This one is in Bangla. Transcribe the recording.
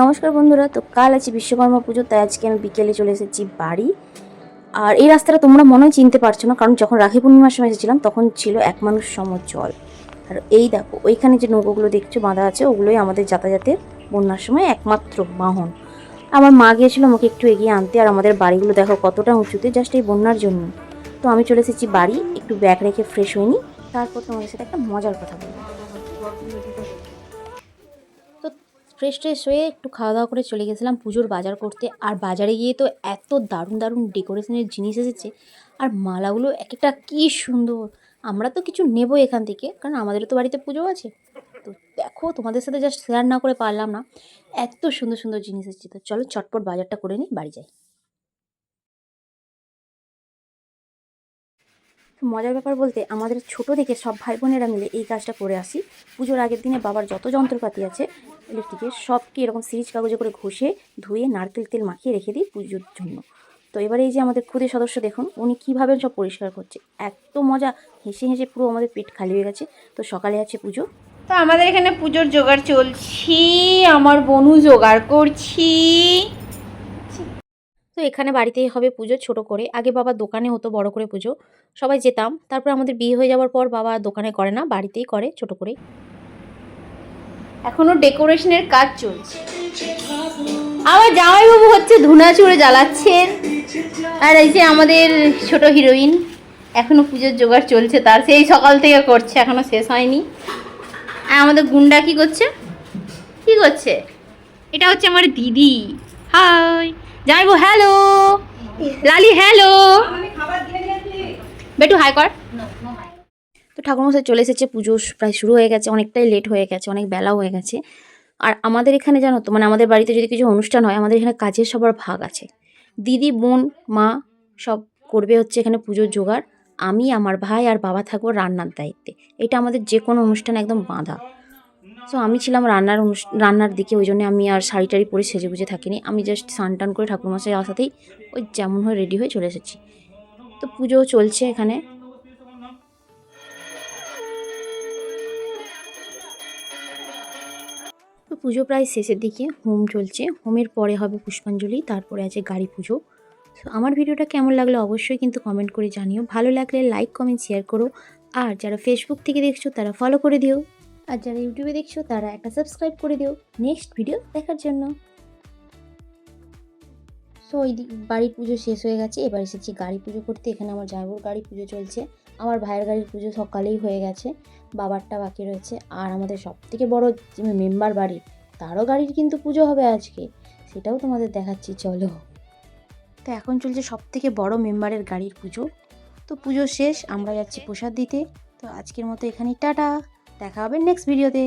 নমস্কার বন্ধুরা, তো কাল আছে বিশ্বকর্মা পুজো, তাই আজকে আমি বিকেলে চলে এসেছি বাড়ি। আর এই রাস্তাটা তোমরা মনে চিনতে পারছ না, কারণ যখন রাখি পূর্ণিমার সময় এসেছিলাম, তখন ছিল এক মানুষ সম জল আর এই দেখো, ওইখানে যে নৌকোগুলো দেখছ বাঁধা আছে, ওগুলোই আমাদের যাতায়াতের বন্যার সময় একমাত্র বাহন। আমার মা গিয়েছিল আমাকে একটু এগিয়ে আনতে, আর আমাদের বাড়িগুলো দেখো কতটা উঁচুতে জাস্ট এই বন্যার জন্য। তো আমি চলে এসেছি বাড়ি, একটু ব্যাগ রেখে ফ্রেশ হইনি তারপর তোমাদের সাথে একটা মজার কথা বলব। ফ্রেশ ট্রেশ হয়ে একটু খাওয়া দাওয়া করে চলে গেছিলাম পুজোর বাজার করতে। আর বাজারে গিয়ে তো এত দারুণ দারুণ ডেকোরেশনের জিনিস এসেছে। আর মালাগুলো এক একটা কী সুন্দর। আমরা তো কিছু নেব এখান থেকে, কারণ আমাদেরও তো বাড়িতে পুজো আছে। তো দেখো, তোমাদের সাথে জাস্ট শেয়ার না করে পারলাম না। এত সুন্দর সুন্দর জিনিস এসেছে। তো চলো চটপট বাজারটা করে নিই, বাড়ি যাই। মজার ব্যাপার বলতে আমাদের ছোট থেকে সব ভাই বোনেরা মিলে এই কাজটা করে আসি। পুজোর আগের দিনে বাবার যত যন্ত্রপাতি আছে ইলেকট্রিকের সবকে এরকম সিরিজ কাগজে করে ঘষে ধুয়ে নারকেল তেল মাখিয়ে রেখে দিই পুজোর জন্য। তো এবারে এই যে আমাদের খুদে সদস্য দেখুন উনি কীভাবে সব পরিষ্কার করছে। এত মজা হেসে হেসে পুরো আমাদের পেট খালি হয়ে গেছে। তো সকালে আছে পুজো। তো আমাদের এখানে পুজোর জোগাড় চলছি আমার বনু জোগাড় করছি। তো এখানে বাড়িতেই হবে পুজো ছোট করে। আগে বাবা দোকানে হতো বড় করে পুজো। সবাই যেতাম। তারপর আমাদের বিয়ে হয়ে যাওয়ার পর বাবা দোকানে করে না বাড়িতেই করে ছোট করে এখনও ডেকোরেশনের কাজ চলছে। আমার জামাইবাবু হচ্ছে ধুনা চুড়ে জ্বালাচ্ছেন। আর এই যে আমাদের ছোট হিরোইন, এখনও পুজোর জোগাড় চলছে তার, সেই সকাল থেকে করছে, এখনও শেষ হয়নি। আর আমাদের গুন্ডা কি করছে? কি করছে? এটা হচ্ছে আমার দিদি। হাই। জামাইবু হ্যালো লালি হ্যালো বেটু হাই কর। তো ঠাকুরমশাই চলে এসেছে, পুজো প্রায় শুরু হয়ে গেছে, অনেকটাই লেট হয়ে গেছে, অনেক বেলা হয়ে গেছে। আর আমাদের এখানে জানো তো মানে আমাদের বাড়িতে যদি কিছু অনুষ্ঠান হয়, আমাদের এখানে কাজের সবার ভাগ আছে। দিদি, বোন, মা সব করবে হচ্ছে এখানে পুজোর জোগাড়। আমি, আমার ভাই আর বাবা থাকব রান্নার দায়িত্বে। এটা আমাদের যে কোনো অনুষ্ঠান একদম বাঁধা। সো আমি ছিলাম রান্নার রান্নার দিকে, ওই জন্য আমি আর শাড়ি টাড়ি পরে সেজে গুজে থাকিনি। আমি জাস্ট স্নান টান করে ঠাকুরমশাই আসাতেই ওই যেমন হয়ে রেডি হয়ে চলে এসেছি। তো পুজো চলছে এখানে। পুজো প্রায় শেষের দিকে, হোম চলছে। হোমের পরে হবে পুষ্পাঞ্জলি, তারপরে আছে গাড়ি পুজো। তো আমার ভিডিওটা কেমন লাগল অবশ্যই কিন্তু কমেন্ট করে জানিও। ভালো লাগলে লাইক কমেন্ট শেয়ার করো। আর যারা ফেসবুক থেকে দেখছ, তারা ফলো করে দিও। আর যারা ইউটিউবে দেখছ, তারা একটা সাবস্ক্রাইব করে দিও। নেক্সট ভিডিও দেখার জন্য। সো ওই বাড়ির পুজো শেষ হয়ে গেছে। এবার এসেছি গাড়ি পুজো করতে। এখানে আমার জামাইবাবুর গাড়ি পুজো চলছে। আমার ভাইয়ের গাড়ির পুজো সকালেই হয়ে গেছে, বাবারটা বাকি রয়েছে। আর আমাদের সব থেকে বড় মেম্বার বাড়ি, তারও গাড়ির কিন্তু পুজো হবে আজকে, সেটাও তোমাদের দেখাচ্ছি, চলো। তো এখন চলছে সব থেকে বড়ো মেম্বারের গাড়ির পুজো। তো পুজো শেষ, আমরা যাচ্ছি প্রসাদ দিতে। তো আজকের মতো এখানেই, টাটা! দেখা হবে নেক্সট ভিডিওতে